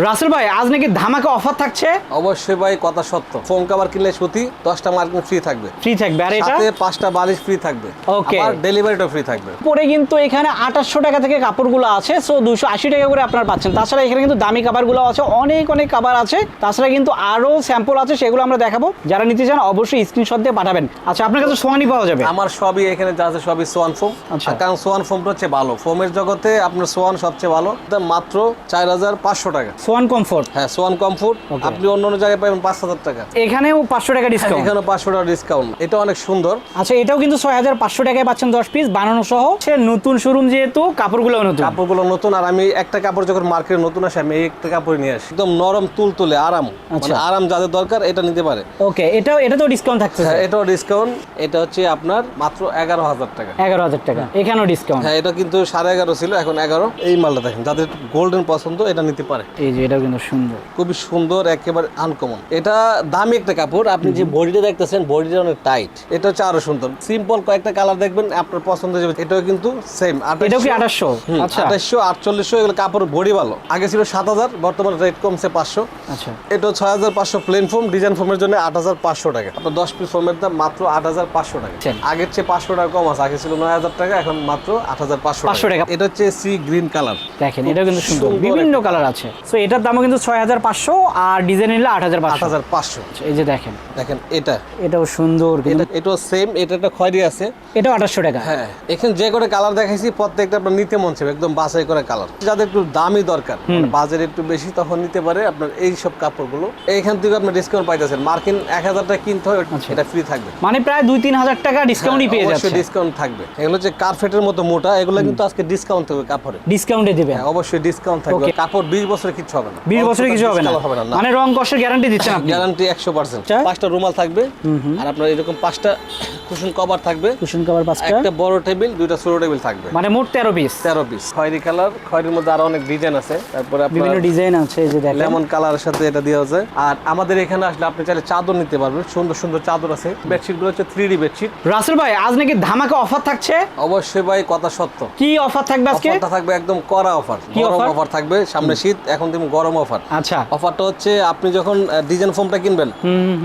রাসেল ভাই আজ নাকি ধামাকা অফার থাকছে? অবশ্যই ভাই কথা সত্য। ফোন কভার কিনলে সুতি দশটা মার্কিন ফ্রি থাকবে। ফ্রি থাকবে আর এটা? সাথে পাঁচটা বালিশ ফ্রি থাকবে। Okay. আর ডেলিভারিটা ফ্রি থাকবে। পরে কিন্তু এখানে আঠাশশো টাকা থেকে কাপড়গুলো আছে সো দুশো আশি টাকা করে আপনার পাচ্ছেন। তাছাড়া এখানে কিন্তু দামি কাপড়গুলো আছে অনেক অনেক কাবার আছে। তাছাড়া কিন্তু আরও স্যাম্পল আছে সেগুলো আমরা দেখাবো। যারা নিতে চান অবশ্যই স্ক্রিনশট দিয়ে পাঠাবেন। আচ্ছা আপনার কাছে সোয়ানি পাওয়া যাবে? আমার সবই এখানে যা আছে সবই সোয়ান ফোম আচ্ছা। কারণ সোয়ান ফোমটা হচ্ছে ভালো। ফোমের জগতে আপনার সোয়ান সবচেয়ে ভালো। মাত্র চার হাজার পাঁচশো টাকা। সোয়ান কমফোর্ট হ্যাঁ সোয়ান কমফোর্ট আপনি অন্য অন্য জায়গায় পাবেন পাঁচ হাজার টাকা। এখানেও পাঁচশো টাকা ডিসকাউন্ট এখানে পাঁচশো টাকা ডিসকাউন্ট এটা অনেক সুন্দর। আচ্ছা এটাও কিন্তু ছয় হাজার পাঁচশো টাকায় পাচ্ছেন দশ পিস বানানো সহ। সে নতুন শোরুম যেহেতু কাপড়গুলো নতুন। কাপড়গুলো নতুন আর আমি একটা কাপড় যখন মার্কেটে নতুন আসে আমি একটা কাপড় নিয়ে আসি। একদম নরম তুল তুলে আরাম। আচ্ছা। মানে আরাম যাদের দরকার এটা নিতে পারে। ওকে এটাও এটা তো ডিসকাউন্ট থাকছে হ্যাঁ এটাও ডিসকাউন্ট এটা হচ্ছে আপনার মাত্র এগারো হাজার টাকা। এগারো হাজার টাকা। এখানেও ডিসকাউন্ট হ্যাঁ এটা কিন্তু সাড়ে এগারো ছিল এখন এগারো। এই মালটা দেখেন যাদের গোল্ডেন পছন্দ এটা নিতে পারে। এই যে এটাও কিন্তু সুন্দর। খুবই সুন্দর একেবারে আনকমন এটা দামি একটা কাপড় আপনি যে বডিটা দেখতেছেন বডিটা অনেক টাইট এটা হচ্ছে আরও সুন্দর। সিম্পল কয়েকটা কালার দেখবেন আপনার পছন্দ যাবে। এটাও কিন্তু সেম এটাও কি আঠাশশো? আচ্ছা। আঠাশশো আটচল্লিশশো এগুলো কাপড় বডি ভালো। আগে ছিল সাত হাজার বর্তমানে রেট কমছে পাঁচশো। আচ্ছা। এটা ছয় হাজার পাঁচশো প্লেন ফোম ডিজাইন ফোমের জন্য আট হাজার পাঁচশো টাকা। আপনার দশ পিস ফোমের দাম মাত্র আট হাজার পাঁচশো টাকা। আচ্ছা। আগের চেয়ে পাঁচশো টাকা কম আছে আগে ছিল নয় হাজার টাকা এখন মাত্র আট হাজার পাঁচশো 500 টাকা। এটা হচ্ছে সি গ্রিন কালার দেখেন এটা কিন্তু সুন্দর। সুন্দর বিভিন্ন কালার আছে। সো এটার দামও কিন্তু ছয় হাজার পাঁচশো আর ডিজাইন নিলে আট হাজার আট হাজার পাঁচশো এই যে দেখেন। দেখেন এটা। এটাও সুন্দর এটাও সেম এটা একটা খয়েরি আছে। এটাও আঠাশশো টাকা। হ্যাঁ এখানে যে করে কালার দেখাইছি প্রত্যেকটা আপনার নিতে মন চাইবে একদম বাছাই করে কালার যাদের একটু দামি দরকার বাজার একটু বেশি তখন নিতে পারে আপনার এই সব কাপড়গুলো। এইখান থেকে আপনার ডিসকাউন্ট পাইতেছেন। মার্কিন এক হাজার টাকা কিনতে হয় এটা ফ্রি থাকবে। মানে প্রায় দুই তিন হাজার টাকা ডিসকাউন্টই পেয়ে যাচ্ছে। ডিসকাউন্ট থাকবে। এগুলো হচ্ছে কার্পেটের মতো মোটা এগুলো কিন্তু আজকে ডিসকাউন্ট থাকবে কাপড়ে। ডিসকাউন্টে হ্যাঁ অবশ্যই ডিসকাউন্ট থাকবে। কাপড় বিশ বছরের কিছু হবে না। বিশ বছরে কিছু হবে না। হবে না না। মানে রং কষের গ্যারান্টি দিচ্ছেন আপনি? গ্যারান্টি আচ্ছা। পাঁচটা রুমাল থাকবে আর আপনার এরকম পাঁচটা কুশন কভার থাকবে। কুশন কাভার পাঁচটা। একটা বড় টেবিল দুইটা ছোট টেবিল থাকবে। মানে মোট তেরো পিস তেরো পিস খয়েরি কালার খয়েরির মধ্যে আরও অনেক ডিজাইন আছে। তারপরে বিভিন্ন ডিজাইন আছে এই যে দেখেন। লেমন কালারের সাথে এটা দেওয়া আছে। আর আমাদের এখানে আসলে আপনি চাইলে চাদর নিতে পারবেন। সুন্দর সুন্দর চাদর আছে। বেডশিটগুলো হচ্ছে থ্রি ডি বেডশিট রাসেল ভাই আজ নাকি ধামাকা অফার থাকছে? অবশ্যই ভাই কথা সত্য। কি অফার থাকবে আজকে? অফারটা থাকবে একদম কড়া অফার কি অফার থাকবে। সামনে শীত এখন তুমি গরম অফার আচ্ছা। অফারটা হচ্ছে আপনি যখন ডিজাইন ফোমটা কিনবেন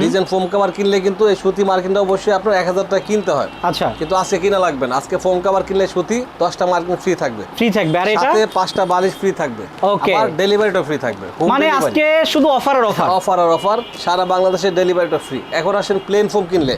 ডিজাইন ফোম কাভার কিনলে কিন্তু এই সুতি মার্কিনটা অবশ্যই আপনার এক হাজার টাকা কিনতে হয়। আচ্ছা। কিন্তু আজকে কিনা লাগবে না। আজকে ফোম কাভার কিনলে সুতি দশটা মার্কিন ফ্রি থাকবে। ফ্রি থাকবে। আর এটা? সাথে পাঁচটা বালিশ ফ্রি থাকবে। Okay. আর ডেলিভারিটা ফ্রি থাকবে। মানে আজকে শুধু অফার আর অফার অফার আর অফার সারা বাংলাদেশে ডেলিভারিটা ফ্রি এখন আসেন প্লেন ফোম কিনলে।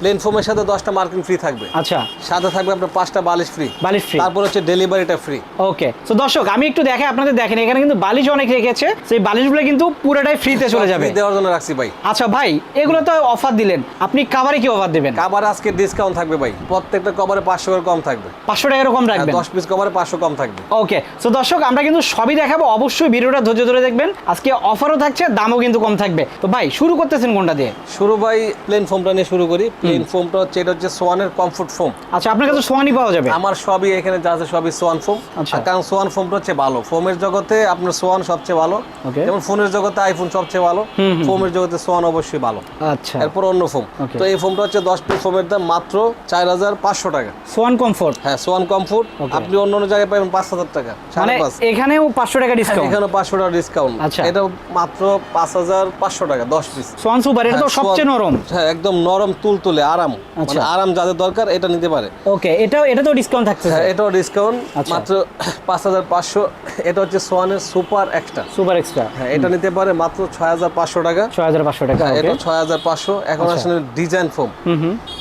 প্লেন ফোমের সাথে দশটা মার্কিন ফ্রি থাকবে। আচ্ছা। সাথে থাকবে আপনার পাঁচটা বালিশ ফ্রি বালিশ ফ্রি তারপর হচ্ছে ডেলিভারিটা ফ্রি ওকে তো দর্শক আমি একটু দেখাই আপনাদের দেখেন। এখানে কিন্তু বালিশ অনেক রেখেছে সেই বালিশগুলো কিন্তু পুরোটাই ফ্রিতে চলে যাবে। দেওয়ার জন্য রাখছি ভাই। আচ্ছা ভাই এগুলো তো অফার দিলেন। আপনি কাভারে কি অফার দেবেন? কাবার আজকে ডিসকাউন্ট থাকবে ভাই। প্রত্যেকটা কভারে পাঁচশো করে কম থাকবে। পাঁচশো টাকারও কম আর রাখবেন? দশ পিস কভারে পাঁচশো কম থাকবে। ওকে তো দর্শক আমরা কিন্তু সবই দেখাবো। অবশ্যই ভিডিওটা ধৈর্য ধরে দেখবেন। আজকে অফারও থাকছে দামও কিন্তু কম থাকবে। তো ভাই শুরু করতেছেন কোনটা দিয়ে? শুরু ভাই প্লেন ফোমটা নিয়ে শুরু করি। প্লেন ফোমটা হচ্ছে এটা হচ্ছে সোয়ানের কমফোর্ট ফোম আচ্ছা আপনার কাছে সোয়ানই পাওয়া যাবে? আমার সবই এখানে যা আছে সবই সোয়ান ফোম আচ্ছা। কারণ সোয়ান ফোমটা হচ্ছে ভালো। ফোমের জগতে আপনার সোয়ান সবচেয়ে ভালো। যেমন ফোনের জগতে আইফোন সবচেয়ে ভালো ফোমের জগতে সোয়ান অবশ্যই ভালো। আচ্ছা। এরপর অন্য ফোম। তো এই ফোমটা হচ্ছে দশ পিস ফোমের দাম মাত্র চার হাজার পাঁচশো টাকা। Swan Comfort? হ্যাঁ সোয়ান কমফোর্ট। আপনি অন্য অন্য জায়গায় পাবেন পাঁচ হাজার টাকা সাড়ে মানে পাঁচ। এখানেও পাঁচশো টাকা ডিসকাউন্ট এখানে পাঁচশো টাকা ডিসকাউন্ট আচ্ছা। এটা মাত্র পাঁচ হাজার পাঁচশো টাকা দশ পিস। সোয়ান সুপার এটা তো সবচেয়ে নরম। হ্যাঁ একদম নরম তুল তুলে আরাম আচ্ছা। মানে আরাম যাদের দরকার এটা নিতে পারে। ওকে এটাও এটা তো ডিসকাউন্ট থাকছে হ্যাঁ এটাও ডিসকাউন্ট আচ্ছা। মাত্র পাঁচ হাজার পাঁচশো। এটা হচ্ছে সোয়ানের সুপার এক্সট্রা সুপার এক্সট্রা হ্যাঁ এটা নিতে পারে মাত্র ছয় হাজার পাঁচশো টাকা। ছয় হাজার পাঁচশো টাকা হ্যাঁ, এটা ছয় হাজার পাঁচশো। এখন আচ্ছা। আসলে ডিজাইন ফোম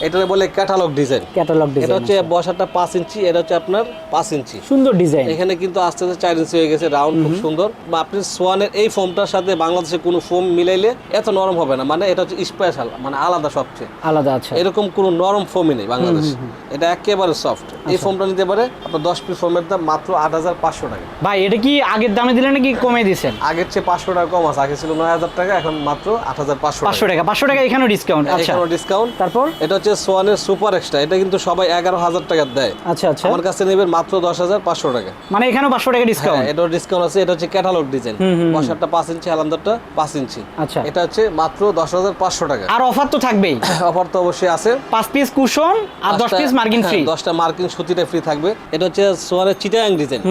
এটা বলে ক্যাটালগ ডিজাইন ক্যাটালগ এটা হচ্ছে বসাটা পাঁচ ইঞ্চি এটা হচ্ছে আপনার পাঁচ ইঞ্চি। সুন্দর ডিজাইন এখানে কিন্তু আস্তে আস্তে চার ইঞ্চি হয়ে গেছে রাউন্ড খুব সুন্দর। বা আপনি সোয়ানের এই ফোমটার সাথে বাংলাদেশে কোনো ফোম মিলাইলে এত নরম হবে না। মানে এটা হচ্ছে স্পেশাল মানে আলাদা সবচেয়ে। আলাদা আচ্ছা। এরকম কোনো নরম ফোমই নেই বাংলাদেশে। এটা একেবারে সফট আচ্ছা। এই ফোমটা নিতে পারে আপনার দশ পিস ফোমের দাম মাত্র আট হাজার পাঁচশো টাকা। ভাই এটা কি আগের দামে দিলেন নাকি কমে দিছেন আগের চেয়ে পাঁচশো টাকা কম আছে আগে ছিল নয় হাজার টাকা এখন মাত্র আট হাজার পাঁচশো পাঁচশো টাকা। পাঁচশো টাকা এখানেও ডিসকাউন্ট আচ্ছা। এখানে ডিসকাউন্ট তারপর? এটা হচ্ছে সোয়ানের সুপার এক্সট্রা এটা কিন্তু সবাই এগারো হাজার টাকা দেয়। আচ্ছা আচ্ছা। আমার কাছে নেবেন মাত্র দশ হাজার পাঁচশো টাকা। মানে এখানেও পাঁচশো টাকা হ্যাঁ ডিসকাউন্ট এটাও ডিসকাউন্ট আছে এটা হচ্ছে ক্যাটালগ ডিজাইন বসারটা পাঁচ ইঞ্চি আলামদারটা পাঁচ ইঞ্চি। আচ্ছা। এটা হচ্ছে মাত্র দশ হাজার পাঁচশো টাকা। আর অফার তো থাকবেই। অফার তো অবশ্যই আছে। পাঁচ পিস কুশন আর দশ পিস মার্কিন হ্যাঁ, ফ্রি দশটা মার্কিন সুতিটা ফ্রি থাকবে। এটা হচ্ছে সোয়ানের চিটাং ডিজাইন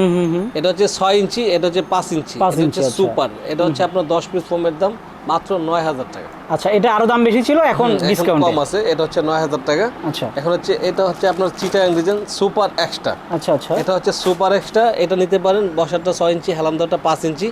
এটা হচ্ছে ছয় ইঞ্চি এটা হচ্ছে পাঁচ ইঞ্চি। পাঁচ ইঞ্চি আচ্ছা। সুপার। এটা হচ্ছে আপনার দশ পিস ফোমের দাম মাত্র নয় হাজার টাকা। আচ্ছা এটা আরও দাম বেশি ছিল এখন ডিসকাউন্ট কম আছে এটা হচ্ছে নয় হাজার টাকা। আচ্ছা। এখন হচ্ছে এটা হচ্ছে আপনার চিটাং ডিজাইন সুপার এক্সট্রা। আচ্ছা আচ্ছা। এটা হচ্ছে সুপার এক্সট্রা এটা নিতে পারেন বসারটা ছয় ইঞ্চি হেলামদারটা পাঁচ ইঞ্চি।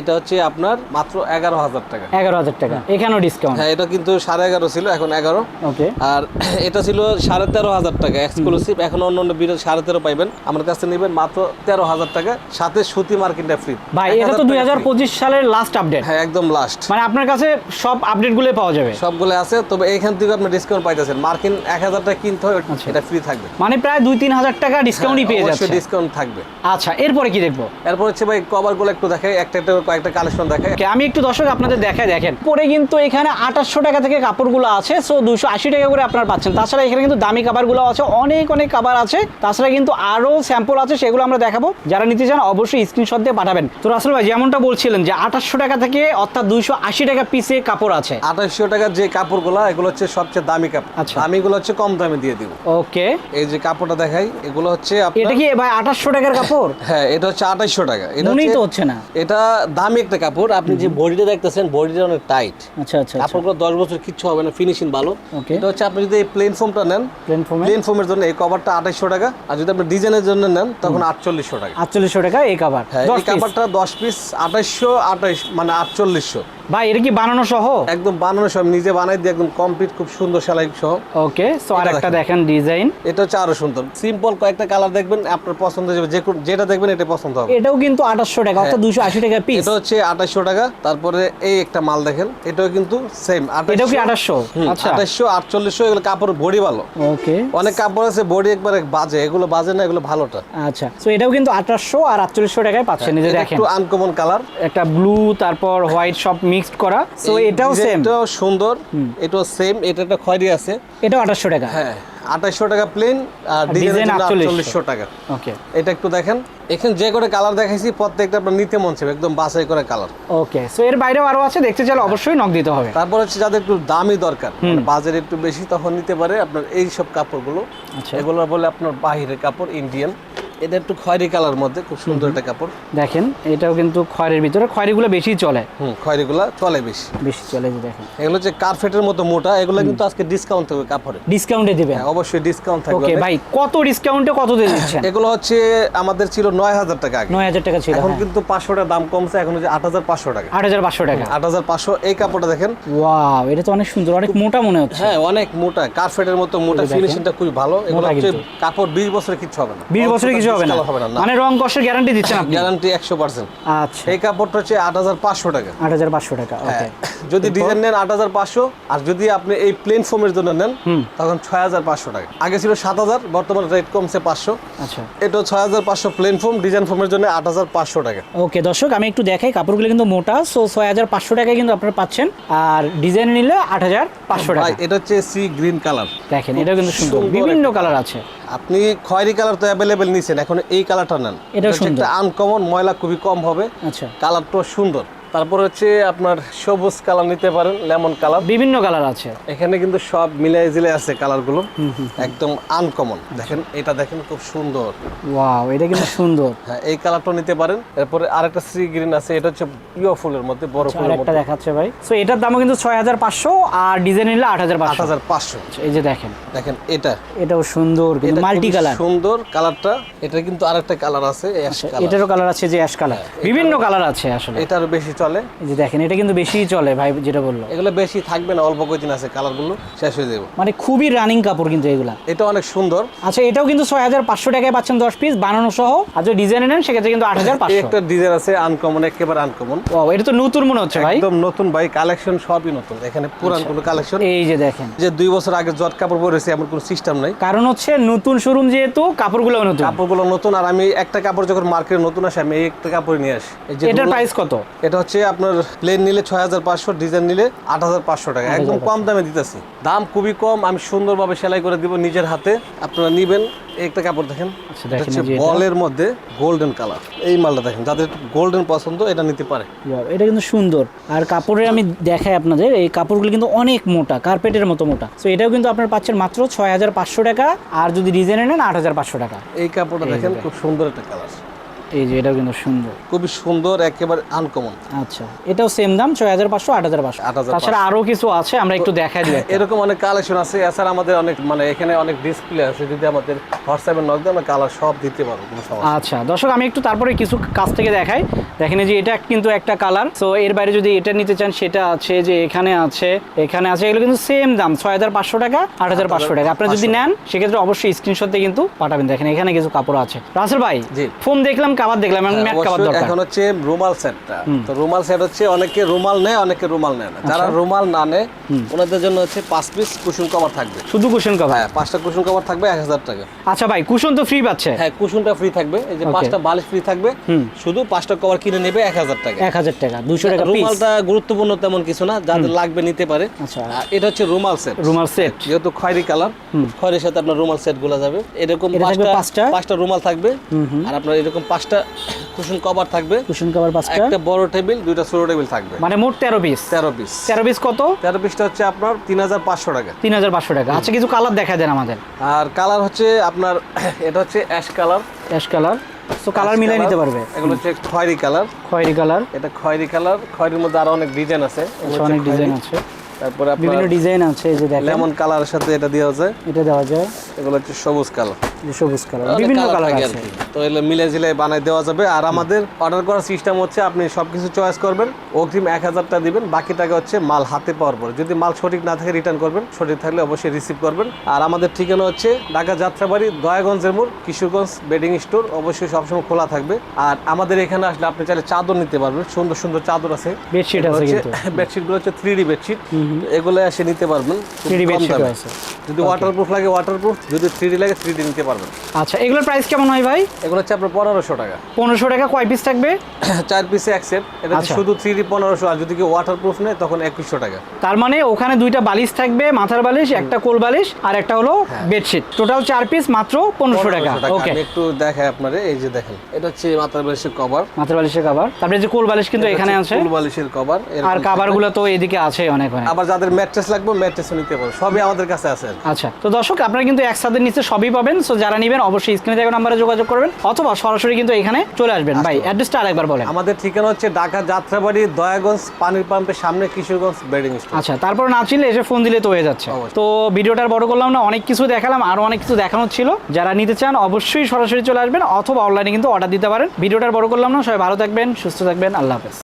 এটা হচ্ছে আপনার মাত্র এগারো হাজার টাকা। এগারো হাজার টাকা। এখানেও ডিসকাউন্ট হ্যাঁ এটা কিন্তু সাড়ে এগারো ছিল এখন এগারো। ওকে। আর এটা ছিল সাড়ে তেরো হাজার টাকা এক্সক্লুসিভ এখন অন্য অন্য বিরোধ সাড়ে তেরো পাইবেন। আমার কাছে নেবেন মাত্র তেরো হাজার টাকা সাথে সুতি মার্কেটটা ফ্রি ভাই এটা তো দুই হাজার পঁচিশ সালের লাস্ট আপডেট হ্যাঁ একদম লাস্ট মানে আপনার কাছে সব আপডেটগুলো পাওয়া যাবে। সবগুলো আছে তবে এইখান থেকে আপনি ডিসকাউন্ট পাইতেছেন। মার্কিন এক হাজার টাকা কিনতে হয় এটা ফ্রি থাকবে। মানে প্রায় দুই তিন হাজার টাকা ডিসকাউন্টই পেয়ে হ্যাঁ, অবশ্যই যাচ্ছে। ডিসকাউন্ট থাকবে। আচ্ছা এরপরে কি দেখব? এরপর হচ্ছে ভাই কভারগুলো একটু দেখাই একটা একটা কয়েকটা কালেকশন দেখাই। Okay, আমি একটু দর্শক আপনাদের দেখায় দেখেন। পরে কিন্তু এখানে আঠাশশো টাকা থেকে কাপড়গুলো আছে সো দুশো আশি টাকা করে আপনারা পাচ্ছেন। তাছাড়া এখানে কিন্তু দামি কাপড়গুলো আছে অনেক অনেক কাপড় আছে। তাছাড়া কিন্তু আরও স্যাম্পল আছে সেগুলো আমরা দেখাবো। যারা নিতে চান অবশ্যই স্ক্রিনশট দিয়ে পাঠাবেন। তো রাসেল ভাই যেমনটা বলছিলেন যে আঠাশশো টাকা থেকে অর্থাৎ দুইশো আশি টাকা পিসে কাপড় আছে। আঠাশশো টাকার যে কাপড়গুলো এগুলো হচ্ছে সবচেয়ে দামি কাপড়। আচ্ছা। দামিগুলো হচ্ছে কম দামে দিয়ে দিব। ওকে। এই যে কাপড়টা দেখাই এগুলো হচ্ছে এটা কি ভাই আঠাশশো টাকার কাপড়? হ্যাঁ এটা হচ্ছে আঠাশশো টাকা। এটা তো হচ্ছে না। এটা দামি একটা কাপড়। আপনি যে বডিটা দেখতেছেন বডিটা অনেক টাইট আচ্ছা আচ্ছা আচ্ছা। কাপড়গুলো দশ বছর কিচ্ছু হবে না ফিনিশিং ভালো। এটা হচ্ছে আপনি যদি এই প্লেন ফোমটা নেন প্লেন ফোমে প্লেন ফোমের জন্য এই কভারটা আঠাইশশো টাকা। আর যদি আপনি ডিজাইনের জন্য নেন তখন আটচল্লিশশো টাকা। আটচল্লিশশো টাকা এই কাবার হ্যাঁ এই। কাপড়টা দশ পিস আঠাইশশো আঠাইশ মানে আটচল্লিশশো। ভাই এটা কি বানানো সহ? একদম বানানো সব নিজে বানাই দিয়ে একদম কমপ্লিট খুব সুন্দর সেলাই সহ। ওকে সো আর একটা দেখেন। ডিজাইন এটা হচ্ছে আরও সুন্দর। সিম্পল কয়েকটা কালার দেখবেন আপনার পছন্দ হয়ে যাবে। যে যেটা দেখবেন এটা পছন্দ হবে। এটাও কিন্তু আঠাশশো টাকা অর্থাৎ দুশো আশি টাকা পিস এটা হচ্ছে আঠাশশো টাকা তারপরে এই একটা মাল দেখেন এটাও কিন্তু সেম এটাও কি আঠাশশো? আচ্ছা। আঠাশশো আটচল্লিশশো এগুলো কাপড় বডি ভালো। ওকে অনেক কাপড় আছে বডি একবারে বাজে এগুলো বাজে না এগুলো ভালোটা। আচ্ছা তো এটাও কিন্তু আঠাশশো আর আটচল্লিশশো টাকায় পাচ্ছেন এই যে দেখেন। একটু আনকমন কালার একটা ব্লু তারপর হোয়াইট সব মিক্সড করা। তো এটাও সেম এটাও সুন্দর এটাও সেম এটা একটা খয়েরি আছে। এটাও টাকা। হ্যাঁ টাকা প্লেন আর ডিজাইন 4800 টাকা। ওকে এটা একটু দেখেন এখানে যে করে কালার দেখাইছি প্রত্যেকটা আপনার নিতে মন চাইবে একদম বাছাই করে কালার ওকে সো এর বাইরেও আরও আছে দেখতে চাইলে অবশ্যই নক দিতে হবে। তারপর হচ্ছে যাদের একটু দামি দরকার মানে বাজার একটু বেশি তখন নিতে পারে আপনার এই সব কাপড়গুলো। আচ্ছা। এগুলো বলে আপনার বাহিরের কাপড় ইন্ডিয়ান এটা একটু খয়েরি কালার মধ্যে খুব সুন্দর একটা কাপড়। দেখেন এটাও কিন্তু ভিতরে খয়েরিগুলো বেশি চলে। হুম খয়েরিগুলা চলে বেশি। বেশি চলে যে দেখেন। এগুলো হচ্ছে কার্পেটের মতো মোটা এগুলো কিন্তু আজকে ডিসকাউন্ট থাকবে কাপড়ে। ডিসকাউন্টে দিবেন? হ্যাঁ অবশ্যই ডিসকাউন্ট থাকবে। ওকে ভাই কত ডিসকাউন্টে কত দিয়ে দিচ্ছেন? এগুলো হচ্ছে আমাদের ছিল নয় হাজার টাকা আগে। নয় হাজার টাকা ছিল এখন কিন্তু পাঁচশো টাকা দাম কমছে এখন হচ্ছে আট হাজার পাঁচশো টাকা। আট হাজার পাঁচশো টাকা। আট হাজার পাঁচশো এই কাপড়টা দেখেন। ওয়াও এটা তো অনেক সুন্দর অনেক মোটা মনে হচ্ছে। হ্যাঁ অনেক মোটা কার্পেটের মতো মোটা। ফিনিশিংটা খুবই ভালো। এগুলো হচ্ছে কাপড় বিশ বছরের কিছু হবে না। বিশ বছরে কিছু হবে না। হবে না মানে রং কষের গ্যারান্টি দিচ্ছেন আপনি? গ্যারান্টি একশো পার্সেন্ট আচ্ছা। এই কাপড়টা হচ্ছে আট হাজার পাঁচশো টাকা। আট হাজার পাঁচশো টাকা ওকে হ্যাঁ। যদি ডিজাইন নেন আট হাজার পাঁচশো আর যদি আপনি এই প্লেন ফোমের জন্য নেন তখন ছয় হাজার পাঁচশো টাকা। আগে ছিল সাত হাজার বর্তমানে রেট কমছে পাঁচশো। আচ্ছা। এটা ছয় হাজার পাঁচশো প্লেন ফোম ডিজাইন ফোমের জন্য আট হাজার পাঁচশো টাকা। ওকে দর্শক আমি একটু দেখাই কাপড়গুলো কিন্তু মোটা সো ছয় হাজার পাঁচশো টাকায় কিন্তু আপনারা পাচ্ছেন আর ডিজাইন নিলে আট হাজার পাঁচশো টাকা। ভাই এটা হচ্ছে সি গ্রিন কালার দেখেন এটা কিন্তু সুন্দর। বিভিন্ন কালার আছে। আপনি খয়েরি কালার তো অ্যাভেলেবেল নিছেন এখন এই কালারটা নেন। এটা একটা আনকমন ময়লা খুবই কম হবে। আচ্ছা। কালারটা সুন্দর। তারপর হচ্ছে আপনার সবুজ কালার নিতে পারেন লেমন কালার। বিভিন্ন কালার আছে। এখানে কিন্তু সব মিলাই জিলে আছে কালারগুলো। একদম আনকমন দেখেন এটা দেখেন খুব সুন্দর। ওয়াও এটা কিন্তু সুন্দর। হ্যাঁ এই কালারটা নিতে পারেন। এরপরে আরেকটা সি গ্রিন আছে এটা হচ্ছে ইয়ো ফুলের মধ্যে বড় আর ফুলের একটা মধ্যে। দেখাচ্ছে ভাই। সো এটার দামও কিন্তু ছয় হাজার পাঁচশো আর ডিজাইন নিলে আট হাজার আট পাঁচশো হাজার পাঁচশো। এই যে দেখেন। দেখেন এটা। এটাও সুন্দর কিন্তু মাল্টি কালার সুন্দর কালারটা। এটা কিন্তু আরেকটা কালার আছে অ্যাশ কালার। এটারও কালার আছে যে অ্যাশ কালার। বিভিন্ন কালার আছে আসলে। এটা আরও বেশি চলে? এই যে দেখেন এটা কিন্তু বেশিই চলে ভাই যেটা বলল। এগুলো বেশি থাকবে না অল্প কয়দিন আছে কালারগুলো শেষ হয়ে যাবে। মানে খুবই রানিং কাপড় কিন্তু এগুলা। এটা অনেক সুন্দর। আচ্ছা এটাও কিন্তু ছয় হাজার পাঁচশো টাকায় পাচ্ছেন দশ পিস বানানো সহ। আর যদি ডিজাইনে নেন সেক্ষেত্রে কিন্তু আট হাজার পাঁচশো একটা ডিজাইন আছে আনকমন একেবারে আনকমন ও এটা তো নতুন মনে হচ্ছে ভাই। একদম নতুন ভাই কালেকশন সবই নতুন। এখানে পুরান কোনো কালেকশন এই যে দেখেন। যে দুই বছর আগে জট কাপড় পরেছে এমন কোনো সিস্টেম নাই। কারণ হচ্ছে নতুন শোরুম যেহেতু কাপড়গুলো নতুন। কাপড়গুলো নতুন আর আমি একটা কাপড় যখন মার্কেটে নতুন আসে আমি একটা কাপড় নিয়ে আসি। এটার প্রাইস কত? এটা হচ্ছে আপনার প্লেন নিলে ছয় হাজার পাঁচশো ডিজাইন নিলে আট হাজার পাঁচশো টাকা। একদম কম দামে দিতেছি। দাম খুবই কম আমি সুন্দরভাবে সেলাই করে দিব নিজের হাতে। আপনারা নিবেন। একটা কাপড় দেখেন। আচ্ছা, হচ্ছে। বলের মধ্যে গোল্ডেন কালার এই মালটা দেখেন যাদের গোল্ডেন পছন্দ এটা নিতে পারে। এটা কিন্তু সুন্দর। আর কাপড়ের আমি দেখাই আপনাদের এই কাপড়গুলো কিন্তু অনেক মোটা কার্পেটের মতো মোটা। তো এটাও কিন্তু আপনার পাচ্ছেন মাত্র ছয় হাজার পাঁচশো টাকা আর যদি ডিজাইনে নেন আট হাজার পাঁচশো টাকা। এই কাপড়টা দেখেন খুব সুন্দর একটা কালার এই যে এটাও কিন্তু সুন্দর। খুবই সুন্দর একেবারে আনকমন আচ্ছা এটাও সেম দাম ছয় হাজার পাঁচশো আট হাজার পাঁচশো। 8,500 তাছাড়া আরও কিছু আছে আমরা একটু দেখাই দিই। এরকম অনেক কালেকশন আছে এছাড়া আমাদের অনেক মানে এখানে অনেক ডিসপ্লে আছে যদি আমাদের হোয়াটসঅ্যাপে নক দেয় আমরা কালার সব দিতে পারব কোনো সমস্যা আচ্ছা দর্শক আমি একটু তারপরে কিছু কাছ থেকে দেখাই। দেখেন যে এটা কিন্তু একটা কালার তো এর বাইরে যদি এটা নিতে চান সেটা আছে যে এখানে আছে এখানে আছে এগুলো কিন্তু সেম দাম ছয় হাজার পাঁচশো টাকা আট হাজার পাঁচশো টাকা। আপনারা যদি নেন সেক্ষেত্রে অবশ্যই স্ক্রিনশট দিয়ে কিন্তু পাঠাবেন। দেখেন এখানে কিছু কাপড় আছে। রাসেল ভাই। ফোন দেখলাম কাবার দেখলাম এখন হ্যাঁ, ম্যাট কাবার দরকার। এখন হচ্ছে রুমাল সেটটা তো রুমাল সেট হচ্ছে অনেকে রুমাল নেয় অনেকে রুমাল নেয় না। যারা আচ্ছা। রুমাল না নেয় ওনাদের জন্য হচ্ছে পাঁচ পিস কুশন কভার থাকবে। শুধু কুশন কভার হ্যাঁ পাঁচটা কুশন কভার থাকবে এক হাজার টাকা। আচ্ছা ভাই কুশন তো ফ্রি পাচ্ছে। হ্যাঁ কুশনটা ফ্রি থাকবে। এই যে পাঁচটা বালিশ ফ্রি থাকবে শুধু পাঁচটা কভার কিনে নেবে এক হাজার টাকা। এক হাজার টাকা দুশো টাকা পিস রুমালটা গুরুত্বপূর্ণ তেমন কিছু না যাদের লাগবে নিতে পারে। আচ্ছা। এটা হচ্ছে রুমাল সেট রুমাল সেট যেহেতু খয়েরি কালার খয়েরির সাথে আপনার রুমাল সেটগুলো যাবে। এরকম পাঁচটা পাঁচটা? পাঁচটা রুমাল থাকবে। আর আপনার এরকম পাঁচটা কুশন কভার থাকবে। কুশন কভার পাঁচটা। একটা বড় টেবিল দুইটা ছোট টেবিল থাকবে। মানে মোট তেরো পিস তেরো পিস তেরো পিস কত? তেরো পিসটা হচ্ছে আপনার তিন হাজার পাঁচশো টাকা। তিন হাজার পাঁচশো টাকা। আচ্ছা কিছু কালার দেখা দেন আমাদের। আর কালার হচ্ছে আপনার এটা হচ্ছে অ্যাশ কালার অ্যাশ কালার তো কালার মিলাই নিতে পারবে। এগুলো হচ্ছে খয়েরি কালার খয়েরি কালার এটা খয়েরি কালার খয়েরির মধ্যে আরও অনেক ডিজাইন আছে। আচ্ছা অনেক ডিজাইন। আছে। তারপরে বিভিন্ন ডিজাইন আছে এই যে দেখেন। লেমন কালারের সাথে এটা দেওয়া যায়। এটা দেওয়া যায়। এগুলো হচ্ছে সবুজ কালার। সবুজ কালার বিভিন্ন কালার আছে। তো এগুলো মিলে ঝিলে বানাই দেওয়া যাবে। আর আমাদের অর্ডার করার সিস্টেম হচ্ছে আপনি সবকিছু চয়েস করবেন অগ্রিম এক হাজারটা দিবেন বাকি টাকা হচ্ছে মাল হাতে পাওয়ার পর। যদি মাল সঠিক না থাকে রিটার্ন করবেন সঠিক থাকলে অবশ্যই রিসিভ করবেন। আর আমাদের ঠিকানা হচ্ছে ঢাকা যাত্রাবাড়ি দয়াগঞ্জের মোড় কিশোরগঞ্জ বেডিং স্টোর। অবশ্যই সবসময় খোলা থাকবে। আর আমাদের এখানে আসলে আপনি চাইলে চাদর নিতে পারবেন। সুন্দর সুন্দর চাদর আছে। বেডশিট আছে কিন্তু। বেডশিটগুলো হচ্ছে থ্রি ডি বেডশিট এগুলো এসে নিতে পারবেন। খুব 3D কম বেডশিটও দামে। আছে। যদি ওয়াটারপ্রুফ লাগে ওয়াটারপ্রুফ যদি থ্রি ডি লাগে থ্রি ডি নিতে পারবেন। আচ্ছা এগুলোর প্রাইস কেমন হয় ভাই? এগুলো হচ্ছে আপনার পনেরোশো টাকা। পনেরোশো টাকা কয় পিস থাকবে? চার পিসে এক সেট এটা আচ্ছা। শুধু থ্রি ডি পনেরোশো আর যদি কেউ ওয়াটারপ্রুফ নেয় তখন একুশশো টাকা। তার মানে ওখানে দুইটা বালিশ থাকবে মাথার বালিশ একটা কোল বালিশ আর একটা হলো বেডশিট টোটাল চার পিস মাত্র পনেরোশো টাকা। ওকে একটু দেখাই আপনারে এই যে দেখেন এটা হচ্ছে মাথার বালিশের কভার মাথার বালিশের কাবার তারপরে যে কোল বালিশ কিন্তু এখানে আছে। কোল বালিশের কভার আর কাবারগুলো তো এদিকে আছে অনেক অনেক। আবার যাদের ম্যাট্রেস লাগবে ম্যাট্রেসও নিতে পারবে সবই আমাদের কাছে আছে। আচ্ছা তো দর্শক আপনারা কিন্তু এক ছাদের নিচে সবই পাবেন। সো যারা নেবেন অবশ্যই স্ক্রিনে থাকা নাম্বারে যোগাযোগ করবেন অথবা সরাসরি কিন্তু এখানে চলে আসবেন। ভাই অ্যাড্রেসটা আরেকবার বলেন। আমাদের ঠিকানা হচ্ছে ঢাকা যাত্রাবাড়ি দয়াগঞ্জ পানির পাম্পের সামনে কিশোরগঞ্জ বেডিং স্টোর আচ্ছা তারপর না চিনলে এসে ফোন দিলে তো হয়ে যাচ্ছে। তো ভিডিওটার বড় করলাম না অনেক কিছু দেখালাম আরও অনেক কিছু দেখানোর ছিল। যারা নিতে চান অবশ্যই সরাসরি চলে আসবেন অথবা অনলাইনে কিন্তু অর্ডার দিতে পারেন। ভিডিওটার বড় করলাম না সবাই ভালো থাকবেন সুস্থ থাকবেন আল্লাহ হাফেজ।